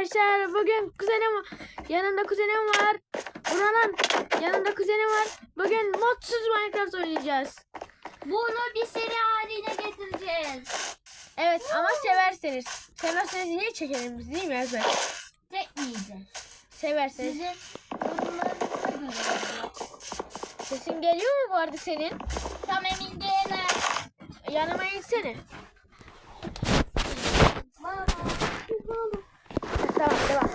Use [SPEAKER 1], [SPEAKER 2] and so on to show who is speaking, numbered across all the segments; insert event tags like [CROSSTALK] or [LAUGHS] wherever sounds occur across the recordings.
[SPEAKER 1] arkadaşlar. Bugün kuzenim yanımda kuzenim var. Buranın yanında kuzenim var. Bugün modsuz Minecraft oynayacağız.
[SPEAKER 2] Bunu bir seri haline getireceğiz.
[SPEAKER 1] Evet ama severseniz. Severseniz niye çekelim biz değil mi Ezber?
[SPEAKER 2] Çekmeyeceğiz.
[SPEAKER 1] Severseniz.
[SPEAKER 2] Sizin yorumlarınıza göre olacak.
[SPEAKER 1] Sesin geliyor mu bu arada senin?
[SPEAKER 2] Tam emin değilim.
[SPEAKER 1] Yanıma insene.
[SPEAKER 2] Baba.
[SPEAKER 1] Tamam devam.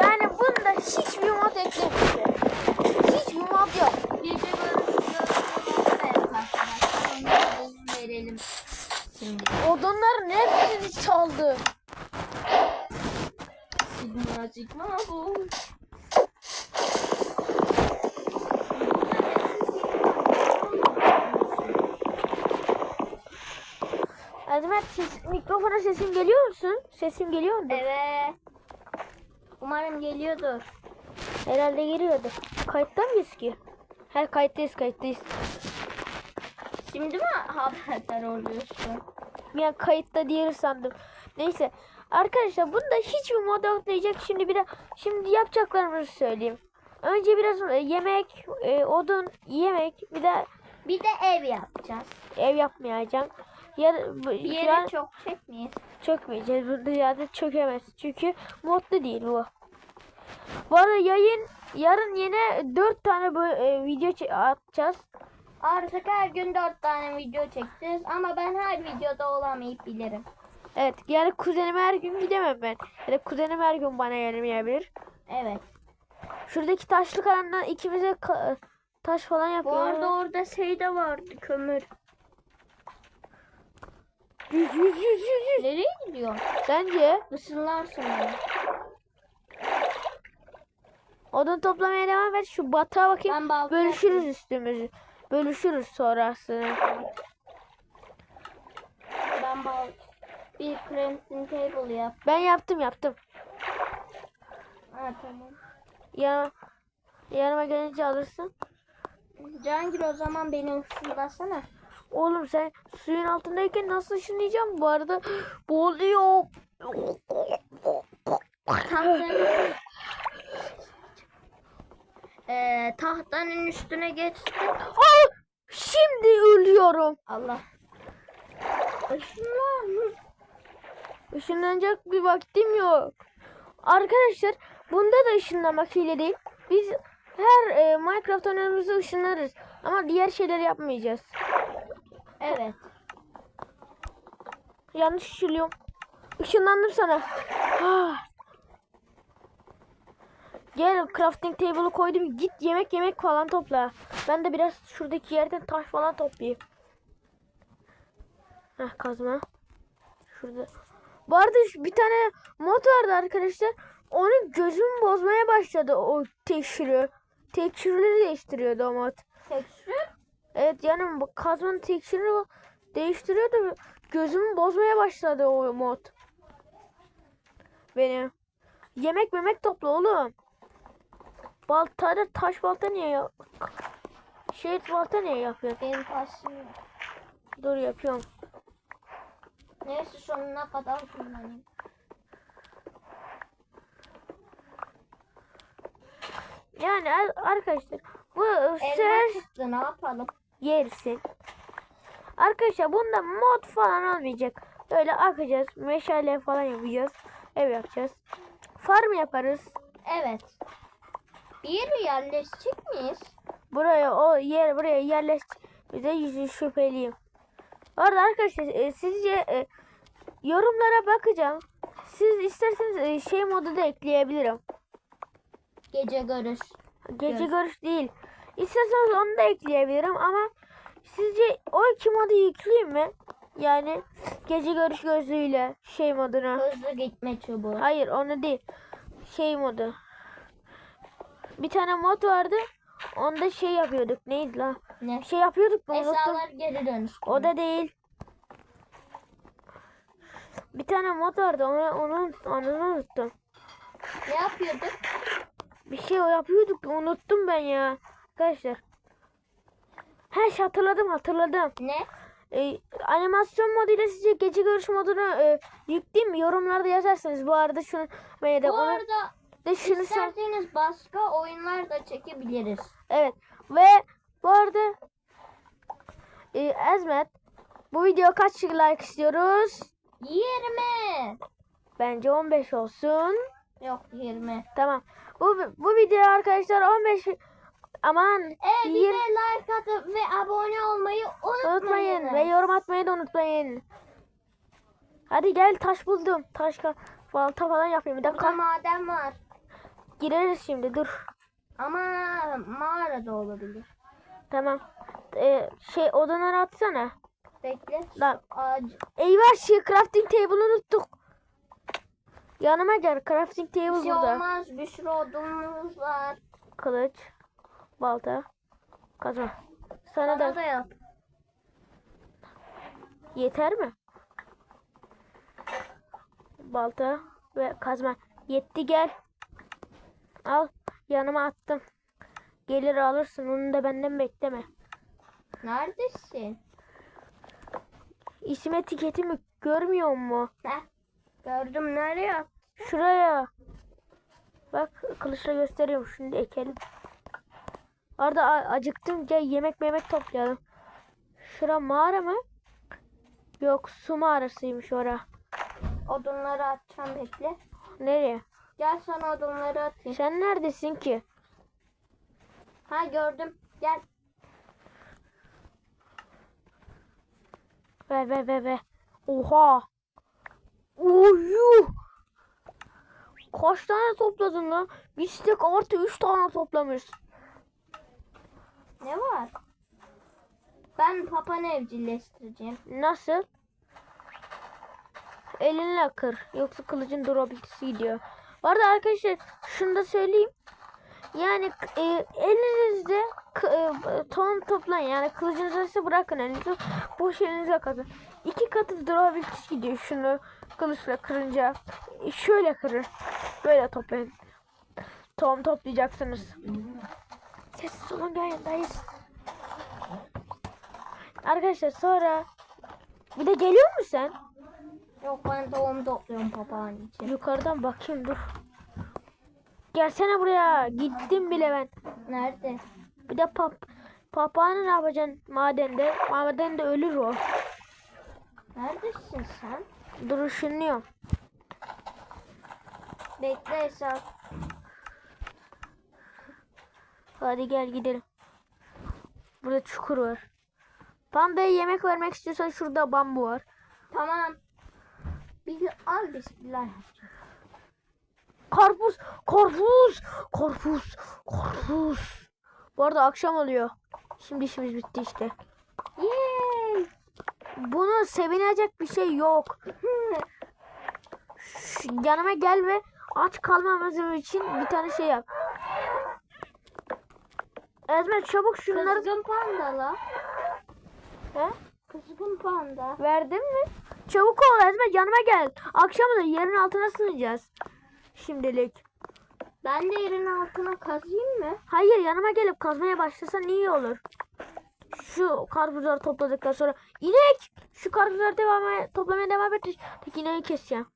[SPEAKER 1] Yani bunda hiçbir mod eklemişti. Hiçbir mod yok.
[SPEAKER 2] Gece görüşürüz. Evet arkadaşlar. Onlara izin verelim. Şimdi
[SPEAKER 1] Odunların hepsini çaldı.
[SPEAKER 2] Sigma Sigma bu.
[SPEAKER 1] Azmet ses, mikrofona sesim geliyor musun? Sesim geliyor mu?
[SPEAKER 2] Evet. Umarım geliyordur.
[SPEAKER 1] Herhalde geliyordu. Kayıtta mıyız ki? Her kayıttayız kayıttayız.
[SPEAKER 2] Şimdi mi haberdar oluyorsun?
[SPEAKER 1] Ya kayıtta diğeri sandım. Neyse. Arkadaşlar bunda hiçbir mod atlayacak. Şimdi biraz şimdi yapacaklarımızı söyleyeyim. Önce biraz e, yemek, e, odun, yemek, bir de
[SPEAKER 2] Bir de ev yapacağız.
[SPEAKER 1] ev yapmayacağım. Bu-
[SPEAKER 2] Bir yere
[SPEAKER 1] an
[SPEAKER 2] çok çekmeyiz.
[SPEAKER 1] çökmeyeceğiz. Bu dünyada çökemez. Çünkü modlu değil bu. Bu arada yayın yarın yine 4 tane bu e, video atacağız.
[SPEAKER 2] Artık her gün dört tane video çekeceğiz ama ben her videoda olamayıp bilirim.
[SPEAKER 1] Evet yani kuzenime her gün gidemem ben. Ya da kuzenim her gün bana gelmeyebilir.
[SPEAKER 2] Evet.
[SPEAKER 1] Şuradaki taşlık alandan ikimize taş falan
[SPEAKER 2] Bu
[SPEAKER 1] yapıyor.
[SPEAKER 2] arada orada şey de vardı kömür.
[SPEAKER 1] Yüz yüz yüz yüz yüz.
[SPEAKER 2] Nereye gidiyor?
[SPEAKER 1] Sence
[SPEAKER 2] Isınlarsın onu.
[SPEAKER 1] odun toplamaya devam et. Şu batağa bakayım.
[SPEAKER 2] Ben
[SPEAKER 1] Bölüşürüz
[SPEAKER 2] yapayım.
[SPEAKER 1] üstümüzü. Bölüşürüz sonrasını.
[SPEAKER 2] Ben bal bir crafting table yap.
[SPEAKER 1] Ben yaptım yaptım.
[SPEAKER 2] Ha tamam.
[SPEAKER 1] Ya yanıma gelince alırsın.
[SPEAKER 2] Cangir o zaman beni ısınlasana.
[SPEAKER 1] Oğlum sen suyun altındayken nasıl ışınlayacağım? Bu arada boğuluyor.
[SPEAKER 2] Tahtanın Ee, tahtanın üstüne geçtim.
[SPEAKER 1] Aa, şimdi ölüyorum.
[SPEAKER 2] Allah. Işınlan.
[SPEAKER 1] Işınlanacak bir vaktim yok. Arkadaşlar bunda da ışınlamak hile değil. Biz her e, Minecraft oyunumuzda ışınlarız. Ama diğer şeyleri yapmayacağız.
[SPEAKER 2] Evet.
[SPEAKER 1] Yanlış ışınlıyorum. Işınlandım sana. Ah. Gel crafting table'ı koydum. Git yemek yemek falan topla. Ben de biraz şuradaki yerden taş falan toplayayım. Heh kazma. Şurada. Bu arada bir tane mod vardı arkadaşlar. Onun gözüm bozmaya başladı o tekşürü. Tekşürleri değiştiriyordu o mod.
[SPEAKER 2] Tekstür.
[SPEAKER 1] Evet yani bu kazmanın tekşürünü değiştiriyordu. Gözümü bozmaya başladı o mod. Beni. Yemek memek topla oğlum. Baltada taş balta niye ya? Şey balta niye yapıyorsun?
[SPEAKER 2] Benim taşım.
[SPEAKER 1] Dur yapıyorum.
[SPEAKER 2] Neyse sonuna kadar kullanayım.
[SPEAKER 1] Yani ar- arkadaşlar bu
[SPEAKER 2] Elma
[SPEAKER 1] sefer
[SPEAKER 2] çıktı ne yapalım?
[SPEAKER 1] Yersin. Arkadaşlar bunda mod falan olmayacak. Böyle akacağız. Meşale falan yapacağız. Ev yapacağız. Farm yaparız.
[SPEAKER 2] Evet. Bir yere yerleşecek miyiz?
[SPEAKER 1] Buraya o yer buraya yerleş bize yüzü şüpheliyim. Orada arkadaşlar e, sizce e, yorumlara bakacağım. Siz isterseniz e, şey modu da ekleyebilirim.
[SPEAKER 2] Gece görüş.
[SPEAKER 1] Gece
[SPEAKER 2] Evet.
[SPEAKER 1] görüş değil. İsterseniz onu da ekleyebilirim ama sizce o iki modu yükleyeyim mi? Yani gece görüş gözlüğüyle şey moduna.
[SPEAKER 2] Hızlı gitme çubuğu.
[SPEAKER 1] Hayır onu değil. Şey modu. Bir tane mod vardı. Onda şey yapıyorduk. Neydi la?
[SPEAKER 2] Ne?
[SPEAKER 1] Bir şey yapıyorduk unuttum.
[SPEAKER 2] Eşyalar geri dönüştü.
[SPEAKER 1] O da değil. Bir tane mod vardı. Onu, onu, onu unuttum.
[SPEAKER 2] Ne yapıyorduk?
[SPEAKER 1] Bir şey yapıyorduk. Unuttum ben ya. Arkadaşlar. He şey hatırladım hatırladım.
[SPEAKER 2] Ne?
[SPEAKER 1] Ee, animasyon moduyla size gece görüş modunu e, yükleyeyim mi? Yorumlarda yazarsınız. Bu arada şunu de
[SPEAKER 2] Bu
[SPEAKER 1] onu
[SPEAKER 2] arada
[SPEAKER 1] de şunu
[SPEAKER 2] isterseniz başka oyunlar da çekebiliriz.
[SPEAKER 1] Evet. Ve bu arada e, Ezmet bu video kaç like istiyoruz?
[SPEAKER 2] 20.
[SPEAKER 1] Bence 15 olsun.
[SPEAKER 2] Yok 20.
[SPEAKER 1] Tamam. Bu bu video arkadaşlar 15 aman
[SPEAKER 2] Evet bir de like atıp ve abone olmayı unutmayın.
[SPEAKER 1] unutmayın ve yorum atmayı da unutmayın. Hadi gel taş buldum. Taş balta falan yapayım. Bir
[SPEAKER 2] Burada
[SPEAKER 1] dakika.
[SPEAKER 2] maden var.
[SPEAKER 1] Gireriz şimdi dur.
[SPEAKER 2] Ama mağarada olabilir.
[SPEAKER 1] Tamam. Ee, şey odaları atsana.
[SPEAKER 2] Bekle.
[SPEAKER 1] Lan eyvah şey crafting table'ı unuttuk. Yanıma gel crafting
[SPEAKER 2] Bir
[SPEAKER 1] table
[SPEAKER 2] şey
[SPEAKER 1] burada.
[SPEAKER 2] olmaz. Bir sürü odunumuz var.
[SPEAKER 1] Kılıç, balta, kazma. Sana da
[SPEAKER 2] da yap.
[SPEAKER 1] yeter mi? Balta ve kazma. Yetti gel. Al yanıma attım. Gelir alırsın onu da benden bekleme.
[SPEAKER 2] Neredesin?
[SPEAKER 1] İsim etiketimi görmüyor mu?
[SPEAKER 2] Heh. Gördüm nereye?
[SPEAKER 1] Şuraya. Bak kılıçla gösteriyorum. Şimdi ekelim. Arada acıktım. Gel yemek memek toplayalım. Şura mağara mı? Yok su mağarasıymış ora.
[SPEAKER 2] Odunları atacağım bekle.
[SPEAKER 1] Nereye?
[SPEAKER 2] Gel sana odunları atayım.
[SPEAKER 1] Sen neredesin ki?
[SPEAKER 2] Ha gördüm. Gel.
[SPEAKER 1] Ver ver ver ver. Oha. Oyu. Kaç tane topladın lan? Bir stek artı 3 tane toplamış.
[SPEAKER 2] Ne var? Ben papanı evcilleştireceğim.
[SPEAKER 1] Nasıl? Elinle kır. Yoksa kılıcın durabilitesi gidiyor. Bu arada arkadaşlar şunu da söyleyeyim. Yani e, elinizde e, ton toplayın. Yani kılıcınızı ise bırakın elinizi. Boş elinize kalın. İki katı durabilitesi gidiyor. Şunu kılıçla kırınca. Şöyle kırır. Böyle toplayın. Tom toplayacaksınız. Olun yayındayız. Arkadaşlar sonra bir de geliyor musun sen?
[SPEAKER 2] Yok ben tohum topluyorum papağan için.
[SPEAKER 1] Yukarıdan bakayım dur. Gelsene buraya. Gittim bile ben.
[SPEAKER 2] Nerede?
[SPEAKER 1] Bir de pap papağanı ne yapacaksın madende? Madende ölür o.
[SPEAKER 2] Neredesin sen?
[SPEAKER 1] Dur ışınlıyorum.
[SPEAKER 2] Bekle Esat.
[SPEAKER 1] Hadi gel gidelim. Burada çukur var. Pandaya yemek vermek istiyorsan şurada bambu var.
[SPEAKER 2] Tamam. Bir al bismillah.
[SPEAKER 1] Karpuz, karpuz, karpuz, karpuz. Bu arada akşam oluyor. Şimdi işimiz bitti işte.
[SPEAKER 2] Yay!
[SPEAKER 1] Bunu sevinecek bir şey yok. [LAUGHS] Yanıma gel ve aç kalmamız için bir tane şey yap. Ezmet çabuk şunları
[SPEAKER 2] Kızgın panda la.
[SPEAKER 1] He?
[SPEAKER 2] Kızgın panda.
[SPEAKER 1] verdin mi? Çabuk ol Ezmet yanıma gel. Akşam da yerin altına sığınacağız. Şimdilik.
[SPEAKER 2] Ben de yerin altına kazıyım mı?
[SPEAKER 1] Hayır yanıma gelip kazmaya başlasan iyi olur. Şu karpuzları topladıktan sonra inek şu karpuzları devam toplamaya devam et. Tek ineği keseceğim.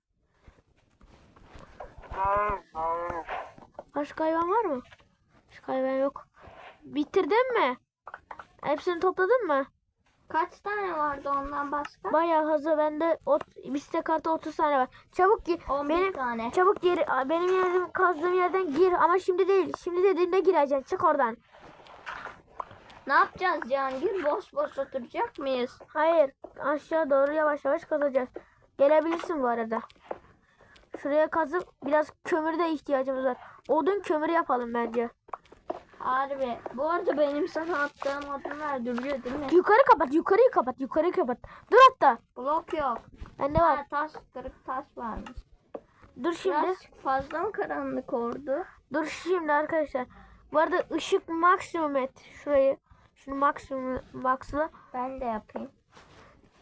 [SPEAKER 1] Başka hayvan var mı? Başka hayvan yok. Bitirdin mi? Hepsini topladın mı?
[SPEAKER 2] Kaç tane vardı ondan başka?
[SPEAKER 1] Bayağı hazır. Bende bir kartı 30 tane var. Çabuk gir.
[SPEAKER 2] 11
[SPEAKER 1] Benim
[SPEAKER 2] tane.
[SPEAKER 1] çabuk gir. Benim yerim kazdığım yerden gir ama şimdi değil. Şimdi dediğimde gireceksin. Çık oradan.
[SPEAKER 2] Ne yapacağız Cihangir? Boş boş oturacak mıyız?
[SPEAKER 1] Hayır. Aşağı doğru yavaş yavaş kazacağız. Gelebilirsin bu arada. Şuraya kazıp biraz kömür de ihtiyacımız var. Odun kömürü yapalım bence.
[SPEAKER 2] Harbi. Bu arada benim sana attığım odunlar duruyor değil mi?
[SPEAKER 1] Yukarı kapat, yukarıyı kapat, yukarıyı kapat. Dur hatta.
[SPEAKER 2] Blok yok.
[SPEAKER 1] Bende var.
[SPEAKER 2] Ha, taş, kırık taş varmış.
[SPEAKER 1] Dur şimdi.
[SPEAKER 2] Biraz fazla mı karanlık oldu?
[SPEAKER 1] Dur şimdi arkadaşlar. Bu arada ışık maksimum et. Şurayı. Şunu maksimum maxla.
[SPEAKER 2] Ben de yapayım.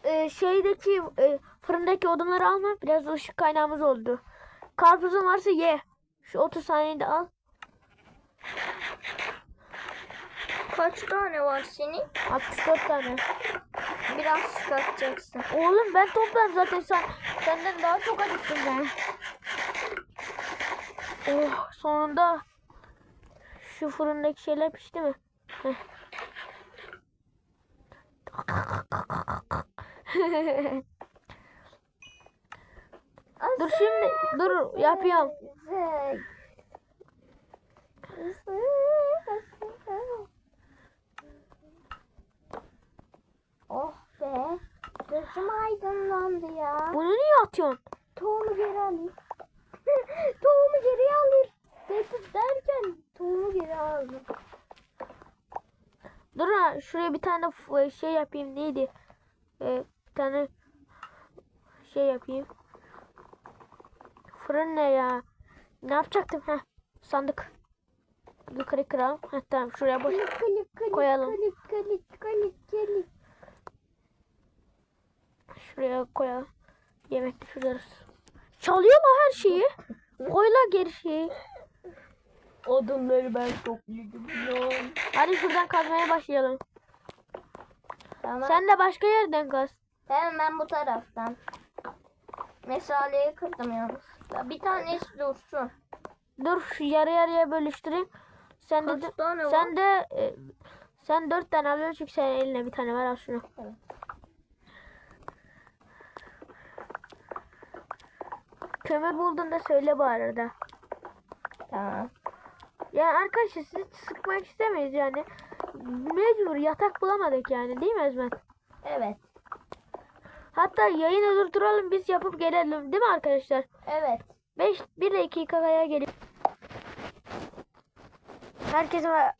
[SPEAKER 1] Ee, şeydeki e, fırındaki odunları alma. Biraz ışık kaynağımız oldu. Karpuzun varsa ye. Şu 30 saniyede al.
[SPEAKER 2] Kaç tane var senin?
[SPEAKER 1] 64 tane.
[SPEAKER 2] Biraz çıkartacaksın.
[SPEAKER 1] Oğlum ben toplarım zaten sen. Senden daha çok acıktım ben. Oh sonunda şu fırındaki şeyler pişti mi? Heh. dur şimdi dur yapıyorum.
[SPEAKER 2] Oh be. Gözüm aydınlandı ya.
[SPEAKER 1] Bunu niye atıyorsun?
[SPEAKER 2] Tohumu geri alayım. [LAUGHS] tohumu geri alayım. Getir derken tohumu geri aldım.
[SPEAKER 1] Dur ha şuraya bir tane şey yapayım neydi? Ee, bir tane şey yapayım. Fırın ne ya? Ne yapacaktım? Heh, sandık. Yukarı kıralım. Heh, tamam şuraya boş. Koyalım. Şuraya koyalım. Yemek düşürürüz. Çalıyorlar her şeyi. Koyla geri şeyi.
[SPEAKER 2] Odunları ben lan.
[SPEAKER 1] Hadi şuradan kazmaya başlayalım.
[SPEAKER 2] Tamam.
[SPEAKER 1] Sen de başka yerden kaz.
[SPEAKER 2] Hemen ben bu taraftan. Mesaleyi kırdım yalnız. Ya Bir tanesi dursun.
[SPEAKER 1] Dur şu yarı yarıya bölüştüreyim. Sen de
[SPEAKER 2] Kaç var?
[SPEAKER 1] sen de e, sen dört tane alıyorsun çünkü senin eline bir tane var al şunu.
[SPEAKER 2] Evet.
[SPEAKER 1] Kömür bulduğunda söyle bu arada.
[SPEAKER 2] Tamam.
[SPEAKER 1] Yani arkadaşlar sizi sıkmak istemeyiz yani. Mecbur yatak bulamadık yani değil mi Ezmet?
[SPEAKER 2] Evet.
[SPEAKER 1] Hatta yayını durduralım biz yapıp gelelim değil mi arkadaşlar?
[SPEAKER 2] Evet.
[SPEAKER 1] 5 1 dakikaya gelip Herkese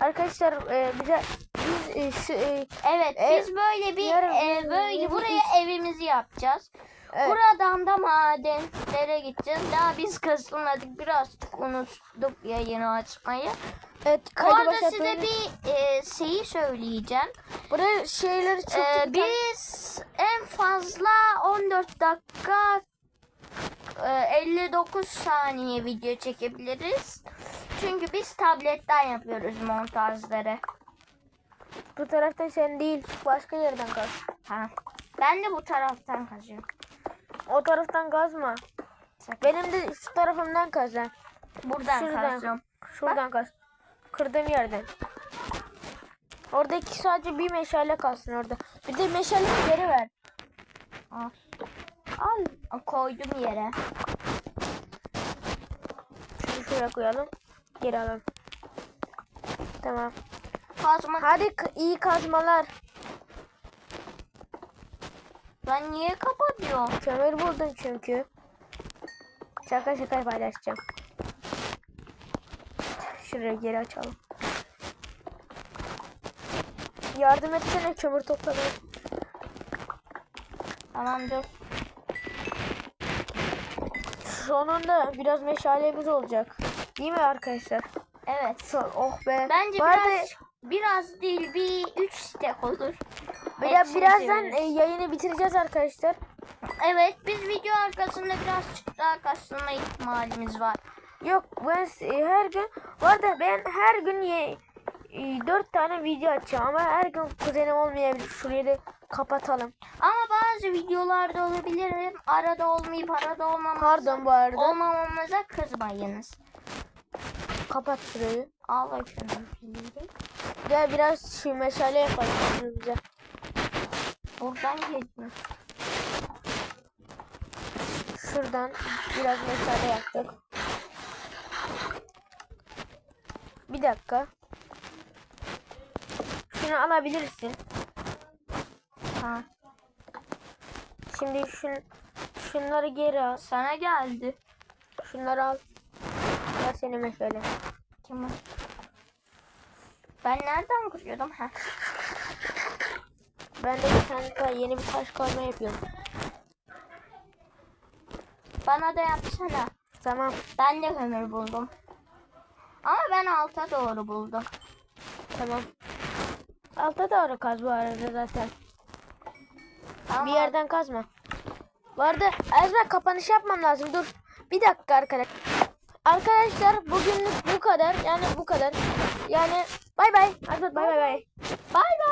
[SPEAKER 1] arkadaşlar e, bize biz e, şu e,
[SPEAKER 2] Evet
[SPEAKER 1] E,
[SPEAKER 2] biz böyle bir
[SPEAKER 1] yarın-
[SPEAKER 2] e, böyle buraya evimizi yapacağız.
[SPEAKER 1] Evet,
[SPEAKER 2] Buradan da madenlere gideceğiz. Daha biz kazılmadık. Birazcık unuttuk yayını açmayı.
[SPEAKER 1] evet
[SPEAKER 2] Bu arada size
[SPEAKER 1] başlatmayı-
[SPEAKER 2] bir e, şeyi söyleyeceğim.
[SPEAKER 1] Buraya şeyleri çok
[SPEAKER 2] Ee,
[SPEAKER 1] çok-
[SPEAKER 2] biz en fazla 14 dakika e, 59 saniye video çekebiliriz. Çünkü biz tabletten yapıyoruz montajları.
[SPEAKER 1] bu taraftan sen değil başka yerden kaz.
[SPEAKER 2] Ha. Ben de bu taraftan kazıyorum.
[SPEAKER 1] O taraftan kazma. Benim de şu tarafımdan kaz lan.
[SPEAKER 2] Buradan
[SPEAKER 1] Şuradan.
[SPEAKER 2] kazıyorum.
[SPEAKER 1] Şuradan kaz. Kırdığım yerden. Oradaki sadece bir meşale kalsın orada. Bir de meşale geri ver.
[SPEAKER 2] Al. Al. Koydum yere.
[SPEAKER 1] Şunu şuraya koyalım. Geri alalım. Tamam.
[SPEAKER 2] Kazma.
[SPEAKER 1] Hadi k- iyi kazmalar.
[SPEAKER 2] Ben niye kapatıyorum?
[SPEAKER 1] Kömür buldun çünkü. Şaka şaka paylaşacağım. Şuraya geri açalım. Yardım etsene kömür toplamaya.
[SPEAKER 2] Tamam dur.
[SPEAKER 1] Sonunda biraz meşalemiz olacak. Değil mi arkadaşlar?
[SPEAKER 2] Evet.
[SPEAKER 1] Oh be.
[SPEAKER 2] Bence
[SPEAKER 1] Bu arada
[SPEAKER 2] biraz biraz değil bir 3 stek olur.
[SPEAKER 1] Biraz,
[SPEAKER 2] Hepsini
[SPEAKER 1] birazdan e, yayını bitireceğiz arkadaşlar.
[SPEAKER 2] Evet biz video arkasında birazcık daha kasılma ihtimalimiz var.
[SPEAKER 1] Yok ben e, her gün bu arada ben her gün ye, e, 4 tane video açacağım ama her gün kuzenim olmayabilir. Şurayı da kapatalım.
[SPEAKER 2] Ama bazı videolarda olabilirim. Arada olmayıp arada olmamamıza,
[SPEAKER 1] Pardon bu arada.
[SPEAKER 2] olmamamıza kızmayınız.
[SPEAKER 1] Kapat şurayı.
[SPEAKER 2] Al bakayım.
[SPEAKER 1] Gel biraz şu meşale yapalım bize.
[SPEAKER 2] Buradan geldim.
[SPEAKER 1] Şuradan biraz meşale yaptık. Bir dakika. Şunu alabilirsin.
[SPEAKER 2] Ha.
[SPEAKER 1] Şimdi şun, şunları geri al.
[SPEAKER 2] Sana geldi.
[SPEAKER 1] Şunları al. Ver seni meşale.
[SPEAKER 2] Kim o? Ben nereden kuruyordum? Ha.
[SPEAKER 1] Ben de bir tane daha yeni bir taş kazma yapıyorum.
[SPEAKER 2] Bana da yapsana.
[SPEAKER 1] Tamam.
[SPEAKER 2] Ben de kömür buldum. Ama ben alta doğru buldum.
[SPEAKER 1] Tamam. Alta doğru kaz bu arada zaten.
[SPEAKER 2] Ama
[SPEAKER 1] Bir yerden kazma. Bu arada kapanış yapmam lazım. Dur. Bir dakika arkadaşlar. Arkadaşlar bugünlük bu kadar. Yani bu kadar. Yani Bay bay. Aykut bay bay bay.
[SPEAKER 2] Bay bay.